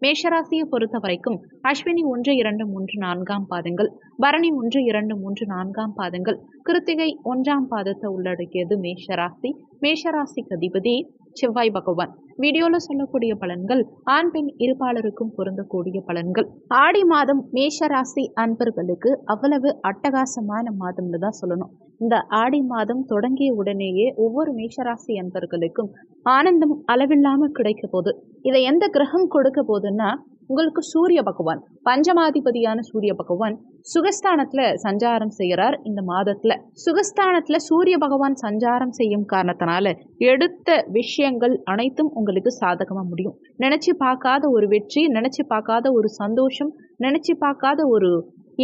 மேஷராசியை பொறுத்த வரைக்கும் அஸ்வினி ஒன்று இரண்டு மூன்று நான்காம் பாதங்கள். பரணி ஒன்று இரண்டு மூன்று நான்காம் பாதங்கள். கிருத்திகை ஒன்றாம் பாதத்தை உள்ளடக்கியது மேஷராசி. மேஷராசிக்கு அதிபதி செவ்வாய் பகவான். வீடியோவில் சொல்லக்கூடிய பலன்கள் ஆண் பெண் இருப்பாளருக்கும் பொருந்தக்கூடிய பலன்கள். ஆடி மாதம் மேஷராசி அன்பர்களுக்கு அவ்வளவு அட்டகாசமான மாதம்னு தான் சொல்லணும். இந்த ஆடி மாதம் தொடங்கிய உடனேயே ஒவ்வொரு மேஷராசி அன்பர்களுக்கும் ஆனந்தம் அளவில்லாம கிடைக்க போகுது. இதை எந்த கிரகம் கொடுக்க போதுன்னா உங்களுக்கு சூரிய பகவான் பஞ்சமாதிபதியான சூரிய பகவான் சுகஸ்தானத்தில் சஞ்சாரம் செய்கிறார் இந்த மாதத்தில். சுகஸ்தானத்தில் சூரிய பகவான் சஞ்சாரம் செய்யும் காரணத்தினால எடுத்த விஷயங்கள் அனைத்தும் உங்களுக்கு சாதகமாக முடியும். நினச்சி பார்க்காத ஒரு வெற்றி நினச்சி பார்க்காத ஒரு சந்தோஷம் நினச்சி பார்க்காத ஒரு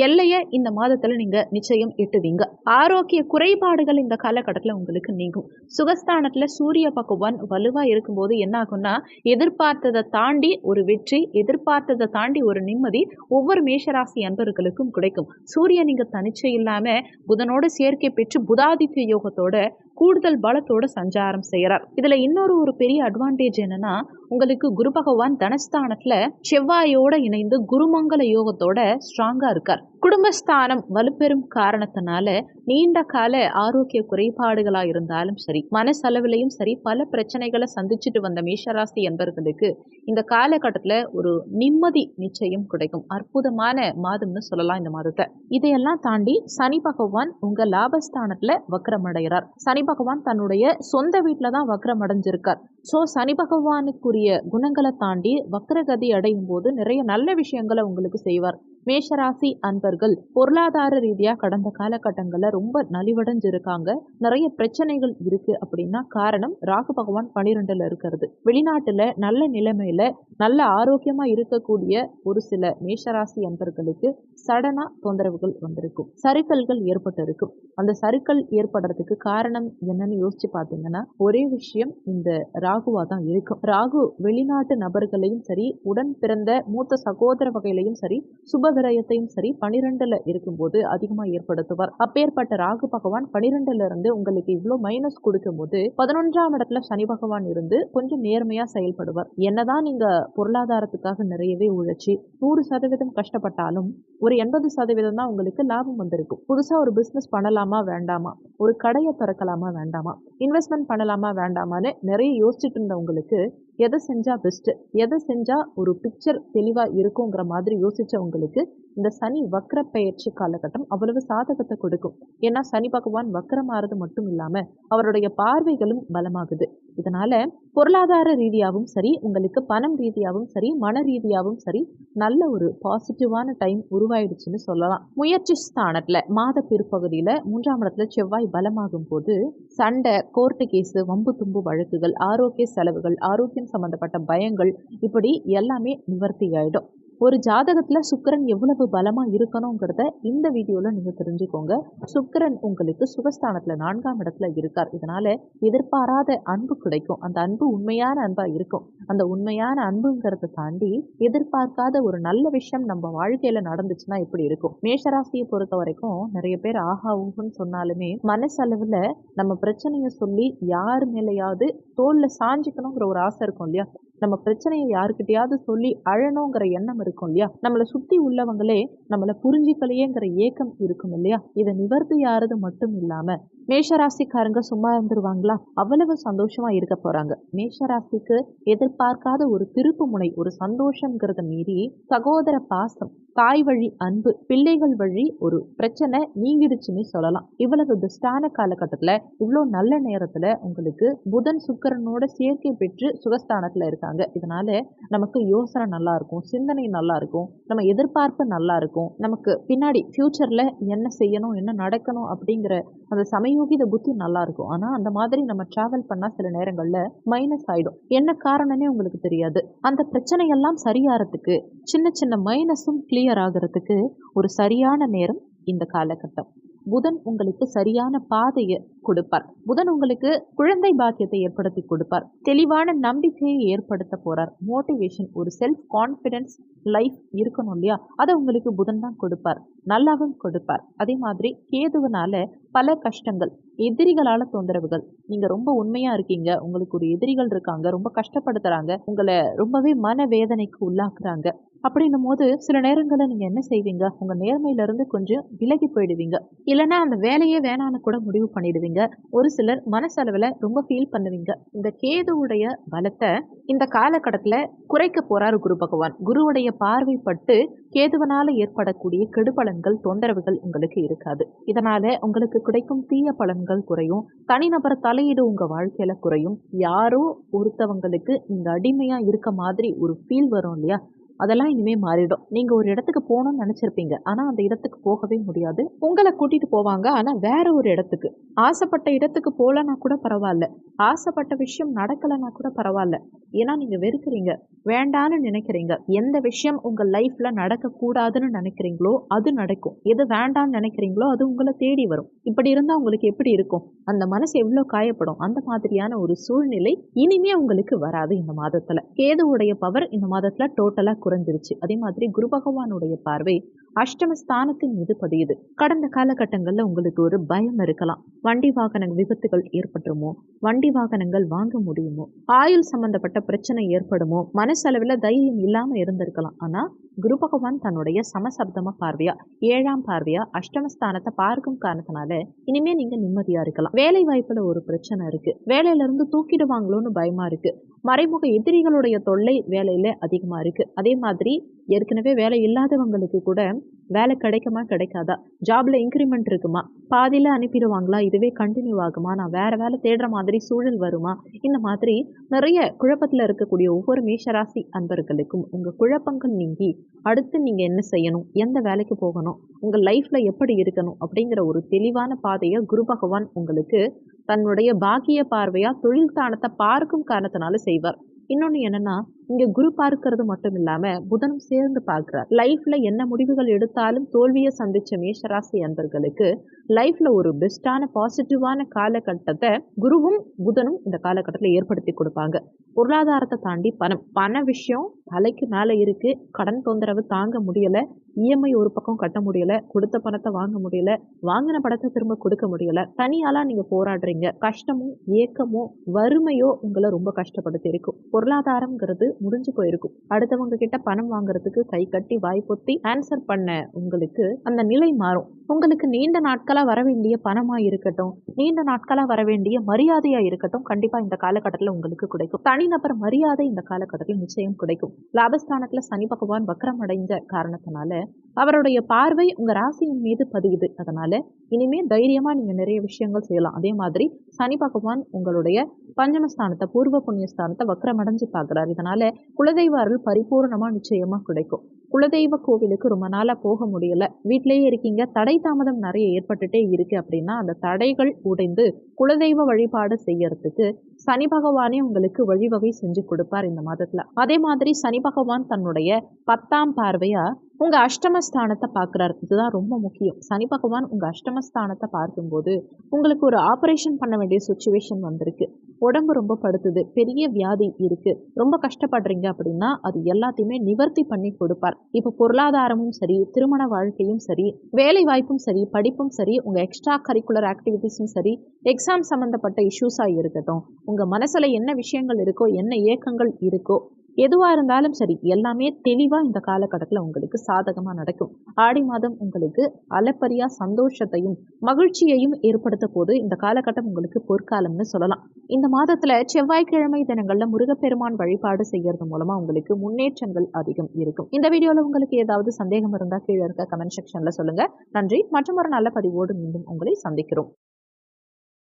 எல்லையை இந்த மாதத்தில் நீங்கள் நிச்சயம் எட்டுவீங்க. ஆரோக்கிய குறைபாடுகள் இந்த காலகட்டத்தில் உங்களுக்கு நீங்கும். சுகஸ்தானத்தில் சூரிய பகவான் வலுவாக இருக்கும்போது என்ன ஆகும்னா எதிர்பார்த்ததை தாண்டி ஒரு வெற்றி எதிர்பார்த்ததை தாண்டி ஒரு நிம்மதி ஒவ்வொரு மேஷராசி அன்பர்களுக்கும் கிடைக்கும். சூரியன் இங்கே தனிச்சை இல்லாமல் புதனோட சேர்க்கை பெற்று புதாதித்ய யோகத்தோட கூடுதல் பலத்தோட சஞ்சாரம் செய்கிறார் இதுல இன்னொரு ஒரு பெரிய அட்வான்டேஜ் என்னன்னா உங்களுக்கு குரு பகவான் தனஸ்தானத்துல செவ்வாயோட இணைந்து குருமங்கல யோகத்தோட ஸ்ட்ராங்கா இருக்கார். குடும்பஸ்தானம் வலுப்பெறும் காரணத்தினால நீண்ட கால ஆரோக்கிய குறைபாடுகளா இருந்தாலும் சரி மனசளவிலையும் சரி பல பிரச்சனைகளை சந்திச்சுட்டு வந்த மேஷராசி என்பவர்களுக்கு இந்த காலகட்டத்துல ஒரு நிம்மதி நிச்சயம் கிடைக்கும். அற்புதமான மாதம்னு சொல்லலாம் இந்த மாதத்தை. இதையெல்லாம் தாண்டி சனி பகவான் உங்க லாபஸ்தானத்துல வக்கரமடைகிறார் சனி சனி பகவான் தன்னுடைய சொந்த வீட்டில் தான் வக்ரம் அடைஞ்சிருக்கார் ஸோ சனி பகவானுக்குரிய குணங்களை தாண்டி வக்ரகதி அடையும் போது நிறைய நல்ல விஷயங்களை உங்களுக்கு செய்வார். மேஷராசி அன்பர்கள் பொருளாதார ரீதியாக கடந்த காலகட்டங்களில் ரொம்ப நலிவடைஞ்சிருக்காங்க. நிறைய பிரச்சனைகள் இருக்கு அப்படின்னா காரணம் ராகு பகவான் பனிரெண்டுல இருக்கிறது. வெளிநாட்டுல நல்ல நிலைமையில நல்ல ஆரோக்கியமா இருக்கக்கூடிய ஒரு சில மேஷராசி அன்பர்களுக்கு சடனா தொந்தரவுகள் வந்திருக்கும். சறுக்கல்கள் ஏற்பட்டு இருக்கும் அந்த சறுக்கல் ஏற்படுறதுக்கு காரணம் என்னன்னு யோசிச்சு பார்த்தீங்கன்னா ஒரே விஷயம் இந்த ராகுவா தான் இருக்கும். ராகு வெளிநாட்டு நபர்களையும் சரி உடன் பிறந்த மூத்த சகோதர வகையிலையும் சரி சுப விரயத்தையும் சரி பனிரெண்டுல இருக்கும்போது அதிகமா ஏற்படுத்துவார். அப்பேற்பட்ட ராகு பகவான் பனிரெண்டுல இருந்து உங்களுக்கு இவ்வளோ மைனஸ் கொடுக்கும் போது பதினொன்றாம் இடத்துல சனி பகவான் இருந்து கொஞ்சம் நேர்மையா செயல்படுவார். என்னதான் நீங்க பொருளாதாரத்துக்காக நிறையவே உழைச்சி நூறு சதவீதம் கஷ்டப்பட்டாலும் ஒரு எண்பது சதவீதம் தான் உங்களுக்கு லாபம் வந்திருக்கும். புதுசா ஒரு பிசினஸ் பண்ணலாமா வேண்டாமா? ஒரு கடையை திறக்கலாமா வேண்டாமா? இன்வெஸ்ட்மெண்ட் பண்ணலாமா வேண்டாமான்னு நிறைய யோசிச்சுட்டு இருந்தவங்களுக்கு எதை செஞ்சால் பெஸ்ட்டு எதை செஞ்சால் ஒரு பிக்சர் தெளிவாக இருக்குங்கிற மாதிரி யோசித்தவங்களுக்கு இந்த சனி வக்ர பயிற்சி காலகட்டம் அவ்வளவு சாதகத்தை கொடுக்கும். ஏன்னா சனி பகவான் வக்கரமாறது மட்டும் இல்லாம அவருடைய பார்வைகளும் பலமாகுது. இதனால பொருளாதார ரீதியாகவும் சரி உங்களுக்கு பணம் ரீதியாகவும் சரி மன ரீதியாகவும் சரி நல்ல ஒரு பாசிட்டிவான டைம் உருவாயிடுச்சுன்னு சொல்லலாம். முயற்சி ஸ்தானத்துல மாத பிற்பகுதியில மூன்றாம் இடத்துல செவ்வாய் பலமாகும் போது சண்டை கோர்ட்டு கேஸு வம்பு தும்பு வழக்குகள் ஆரோக்கிய செலவுகள் ஆரோக்கியம் சம்பந்தப்பட்ட பயங்கள் இப்படி எல்லாமே நிவர்த்தி ஆயிடும். ஒரு ஜாதகத்தில் சுக்கரன் எவ்வளவு பலமாக இருக்கணுங்கிறத இந்த வீடியோவில் நீங்கள் தெரிஞ்சுக்கோங்க. சுக்கரன் உங்களுக்கு சுகஸ்தானத்தில் நான்காம் இடத்துல இருக்கார். இதனால் எதிர்பாராத அன்பு கிடைக்கும். அந்த அன்பு உண்மையான அன்பாக இருக்கும். அந்த உண்மையான அன்புங்கிறத தாண்டி எதிர்பார்க்காத ஒரு நல்ல விஷயம் நம்ம வாழ்க்கையில் நடந்துச்சுன்னா எப்படி இருக்கும்? மேஷராசியை பொறுத்த வரைக்கும் நிறைய பேர் ஆஹா ஊகுன்னு சொன்னாலுமே மனசளவில் நம்ம பிரச்சனையை சொல்லி யார் மேலேயாவது தோலில் சாஞ்சிக்கணுங்கிற ஒரு ஆசை இருக்கும் இல்லையா? நம்ம பிரச்சனையை யாருக்கிட்டையாவது சொல்லி அழணுங்கிற எண்ணம் இருக்கும் இல்லையா? நம்மளை சுத்தி உள்ளவங்களே நம்மளை புரிஞ்சிக்கலையேங்கிற ஏக்கம் இருக்கும் இல்லையா? இதை நிவர்த்தி யாரது மட்டும் இல்லாம மேஷராசிக்காரங்க சும்மா இருந்துருவாங்களா? அவ்வளவு சந்தோஷமா இருக்க போறாங்க. மேஷராசிக்கு எதிர்பார்க்காத ஒரு திருப்பு முனை ஒரு சந்தோஷங்கிறத மீறி சகோதர பாசம் தாய் வழி அன்பு பிள்ளைகள் வழி ஒரு பிரச்சனை நீங்கிடுச்சுன்னு சொல்லலாம். இவ்வளவு பெஸ்டான காலகட்டத்தில் இவ்வளோ நல்ல நேரத்தில் உங்களுக்கு புதன் சுக்கரனோட சேர்க்கை பெற்று சுகஸ்தானத்தில் இருக்காங்க. இதனால நமக்கு யோசனை நல்லா இருக்கும் சிந்தனை நல்லா இருக்கும் நம்ம எதிர்பார்ப்பு நல்லா இருக்கும் நமக்கு பின்னாடி ஃப்யூச்சரில் என்ன செய்யணும் என்ன நடக்கணும் அப்படிங்கிற அந்த சமயோகித புத்தி நல்லா இருக்கும் ஆனால் அந்த மாதிரி நம்ம ட்ராவல் பண்ணால் சில நேரங்களில் மைனஸ் ஆகிடும் என்ன காரணமே உங்களுக்கு தெரியாது. அந்த பிரச்சனையெல்லாம் சரியாகிறதுக்கு சின்ன சின்ன மைனஸும் கிளியர் கிளியர் ஆகிறதுக்கு ஒரு சரியான நேரம் இந்த காலகட்டம். புதன் உங்களுக்கு சரியான பாதையை கொடுப்பார். புதன் உங்களுக்கு குழந்தை பாக்கியத்தை ஏற்படுத்தி கொடுப்பார். தெளிவான நம்பிக்கையை ஏற்படுத்த போறார். மோட்டிவேஷன் ஒரு செல்ஃப் கான்ஃபிடென்ஸ் லைஃப் இருக்கணும் இல்லையா? அதை உங்களுக்கு புதன் தான் கொடுப்பார். நல்லாவும் கொடுப்பார். அதே மாதிரி கேதுவனால பல கஷ்டங்கள் எதிரிகளால தொந்தரவுகள். நீங்க ரொம்ப உண்மையா இருக்கீங்க. உங்களுக்கு ஒரு எதிரிகள் இருக்காங்க. ரொம்ப கஷ்டப்படுத்துறாங்க. உங்களை ரொம்பவே மன வேதனைக்கு உள்ளாக்குறாங்க. அப்படின்னும் போது சில நேரங்களில் நீங்கள் என்ன செய்வீங்க? உங்கள் நேர்மையிலேருந்து கொஞ்சம் விலகி போயிடுவீங்க. இல்லைன்னா அந்த வேலையே வேணான்னு கூட முடிவு பண்ணிடுவீங்க. ஒரு சிலர் மனசளவில் ரொம்ப ஃபீல் பண்ணுவீங்க. இந்த கேதுவுடைய பலத்தை இந்த காலகட்டத்தில் குறைக்க போகிறாரு குரு பகவான். குருவுடைய பார்வைப்பட்டு கேதுவனால் ஏற்படக்கூடிய கெடுபலன்கள் தொந்தரவுகள் உங்களுக்கு இருக்காது. இதனால உங்களுக்கு கிடைக்கும் தீய பலன்கள் குறையும். தனிநபர் தலையீடு உங்கள் வாழ்க்கையில் குறையும். யாரோ ஒருத்தவங்களுக்கு நீங்கள் அடிமையாக இருக்க மாதிரி ஒரு ஃபீல் வரும் இல்லையா? அதெல்லாம் இனிமே மாறிடும். நீங்க ஒரு இடத்துக்கு போகணும்னு நினைச்சிருப்பீங்க. ஆனா அந்த இடத்துக்கு போகவே முடியாது. உங்களை கூட்டிட்டு போவாங்க ஆனா வேற ஒரு இடத்துக்கு. ஆசைப்பட்ட இடத்துக்கு போகலன்னா கூட பரவாயில்ல. ஆசைப்பட்ட விஷயம் நடக்கலைன்னா கூட பரவாயில்ல. ஏன்னா நீங்க வெறுக்கிறீங்க. வேண்டான்னு நினைக்கிறீங்க. எந்த விஷயம் உங்க லைஃப்ல நடக்கக்கூடாதுன்னு நினைக்கிறீங்களோ அது நடக்கும். எது வேண்டான்னு நினைக்கிறீங்களோ அது உங்களை தேடி வரும். இப்படி இருந்தா உங்களுக்கு எப்படி இருக்கும்? அந்த மனசு எவ்வளவு காயப்படும்? அந்த மாதிரியான ஒரு சூழ்நிலை இனிமே உங்களுக்கு வராது இந்த மாதத்துல. கேதுவுடைய பவர் இந்த மாதத்துல டோட்டலா குறைஞ்சிருச்சு அதே மாதிரி குரு பகவானுடைய பார்வை அஷ்டமஸ்தானத்தின் மீது பதியுது. கடந்த காலகட்டங்களில் உங்களுக்கு ஒரு பயம் இருக்கலாம். வண்டி வாகன விபத்துகள் ஏற்பட்டுருமோ? வண்டி வாகனங்கள் வாங்க முடியுமோ? ஆயுள் சம்பந்தப்பட்ட பிரச்சனை ஏற்படுமோ? மனசளவில் தைரியம் இல்லாமல் இருந்திருக்கலாம். ஆனால் குரு பகவான் தன்னுடைய சமசப்தம பார்வையா ஏழாம் பார்வையா அஷ்டமஸ்தானத்தை பார்க்கும் காரணத்தினால இனிமே நீங்க நிம்மதியா இருக்கலாம். வேலை வாய்ப்புல ஒரு பிரச்சனை இருக்கு. வேலையில இருந்து தூக்கிடுவாங்களோன்னு பயமா இருக்கு. மறைமுக எதிரிகளுடைய தொல்லை வேலையில அதிகமா இருக்கு. அதே மாதிரி ஏற்கனவே வேலை இல்லாதவங்களுக்கு கூட வேலை கிடைக்குமா கிடைக்காதா? ஜாப்ல இன்க்ரிமெண்ட் இருக்குமா? பாதியில் அனுப்பிடுவாங்களா? இதுவே கண்டினியூ ஆகுமா? நான் வேற வேலை தேடுற மாதிரி சூழல் வருமா? இந்த மாதிரி நிறைய குழப்பத்தில் இருக்கக்கூடிய ஒவ்வொரு மேஷராசி அன்பர்களுக்கும் உங்கள் குழப்பங்கள் நீங்கி அடுத்து நீங்கள் என்ன செய்யணும்? எந்த வேலைக்கு போகணும்? உங்கள் லைஃப்பில் எப்படி இருக்கணும்? அப்படிங்கிற ஒரு தெளிவான பாதையை குரு பகவான் உங்களுக்கு தன்னுடைய பாக்கிய பார்வையா தொழில் தானத்தை பார்க்கும் காரணத்தினால செய்வார். இன்னொன்று என்னன்னா இங்கே குரு பார்க்கறது மட்டும் இல்லாமல் புதனும் சேர்ந்து பார்க்கிறார். லைஃப்பில் என்ன முடிவுகள் எடுத்தாலும் தோல்வியை சந்திச்ச மேஷராசி அன்பர்களுக்கு லைஃப்பில் ஒரு பெஸ்ட்டான பாசிட்டிவான காலகட்டத்தை குருவும் புதனும் இந்த காலகட்டத்தில் ஏற்படுத்தி கொடுப்பாங்க. பொருளாதாரத்தை தாண்டி பணம். பண விஷயம் தலைக்கு மேலே இருக்குது கடன் தொந்தரவு தாங்க முடியலை. இஎம்ஐ ஒரு பக்கம் கட்ட முடியல. கொடுத்த பணத்தை வாங்க முடியல. வாங்கின பணத்தை திரும்ப கொடுக்க முடியல. தனியாலாம் நீங்கள் போராடுறீங்க. கஷ்டமும் ஏக்கமோ வறுமையோ உங்களை ரொம்ப கஷ்டப்படுத்தி இருக்கும். பொருளாதாரம்ங்கிறது முடிஞ்சு போயிருக்கும். அடுத்தவங்க கிட்ட பணம் வாங்குறதுக்கு கை கட்டி வாய்ப்பொத்தி ஆன்சர் பண்ண உங்களுக்கு அந்த நிலை மாறும். உங்களுக்கு நீண்ட நாட்களாக வர வேண்டிய பணமாக இருக்கட்டும் நீண்ட நாட்களாக வர வேண்டிய மரியாதையாக இருக்கட்டும் கண்டிப்பாக இந்த காலகட்டத்தில் உங்களுக்கு கிடைக்கும். தனிநபர் மரியாதை இந்த காலகட்டத்தில் நிச்சயம் கிடைக்கும். லாபஸ்தானத்தில் சனி பகவான் வக்கரம் அடைஞ்ச காரணத்தினால அவருடைய பார்வை உங்கள் ராசியின் மீது பதியுது. அதனால் இனிமேல் தைரியமாக நீங்கள் நிறைய விஷயங்கள் செய்யலாம். அதே மாதிரி சனி பகவான் உங்களுடைய பஞ்சமஸ்தானத்தை பூர்வ புண்ணியஸ்தானத்தை வக்கரமடைஞ்சு பார்க்குறாரு. இதனால் குலதெய்வ அருள் பரிபூர்ணமாக நிச்சயமாக கிடைக்கும். குலதெய்வ கோவிலுக்கு ரொம்ப நாளாக போக முடியல. வீட்டிலேயே இருக்கீங்க. தடை தாமதம் நிறைய ஏற்பட்டுட்டே இருக்கு அப்படின்னா அந்த தடைகள் உடைந்து குலதெய்வ வழிபாடு செய்யறதுக்கு சனி பகவானே உங்களுக்கு வழிவகை செஞ்சு கொடுப்பார் இந்த மாதத்துல. அதே மாதிரி சனி பகவான் தன்னுடைய பத்தாம் பார்வையா உங்க அஷ்டமஸ்தானத்தை பார்க்குறாரு. இதுதான் ரொம்ப முக்கியம். சனி பகவான் உங்க அஷ்டமஸ்தானத்தை பார்க்கும்போது உங்களுக்கு ஒரு ஆப்ரேஷன் பண்ண வேண்டிய சுச்சுவேஷன் வந்திருக்கு. உடம்பு ரொம்ப படுத்துது பெரிய வியாதி இருக்கு. ரொம்ப கஷ்டப்படுறீங்க அப்படின்னா அது எல்லாத்தையுமே நிவர்த்தி பண்ணி கொடுப்பார். இப்போ பொருளாதாரமும் சரி திருமண வாழ்க்கையும் சரி வேலை வாய்ப்பும் சரி படிப்பும் சரி உங்க எக்ஸ்ட்ரா கரிக்குலர் ஆக்டிவிட்டீஸும் சரி எக்ஸாம் சம்மந்தப்பட்ட இஷ்யூஸாக இருக்கட்டும் உங்க மனசுல என்ன விஷயங்கள் இருக்கோ என்ன ஏக்கங்கள் இருக்கோ எதுவாக இருந்தாலும் சரி எல்லாமே தெளிவாக இந்த காலகட்டத்தில் உங்களுக்கு சாதகமாக நடக்கும். ஆடி மாதம் உங்களுக்கு அளப்பரியா சந்தோஷத்தையும் மகிழ்ச்சியையும் ஏற்படுத்த போது இந்த காலகட்டம் உங்களுக்கு பொற்காலம்னு சொல்லலாம். இந்த மாதத்தில் செவ்வாய்க்கிழமை தினங்களில் முருகப்பெருமான் வழிபாடு செய்யறது மூலமாக உங்களுக்கு முன்னேற்றங்கள் அதிகம் இருக்கும். இந்த வீடியோவில் உங்களுக்கு ஏதாவது சந்தேகம் இருந்தால் கீழே இருக்க கமெண்ட் செக்ஷனில் சொல்லுங்கள் நன்றி. மற்றும் ஒரு நல்ல பதிவோடு மீண்டும் உங்களை சந்திக்கிறோம்.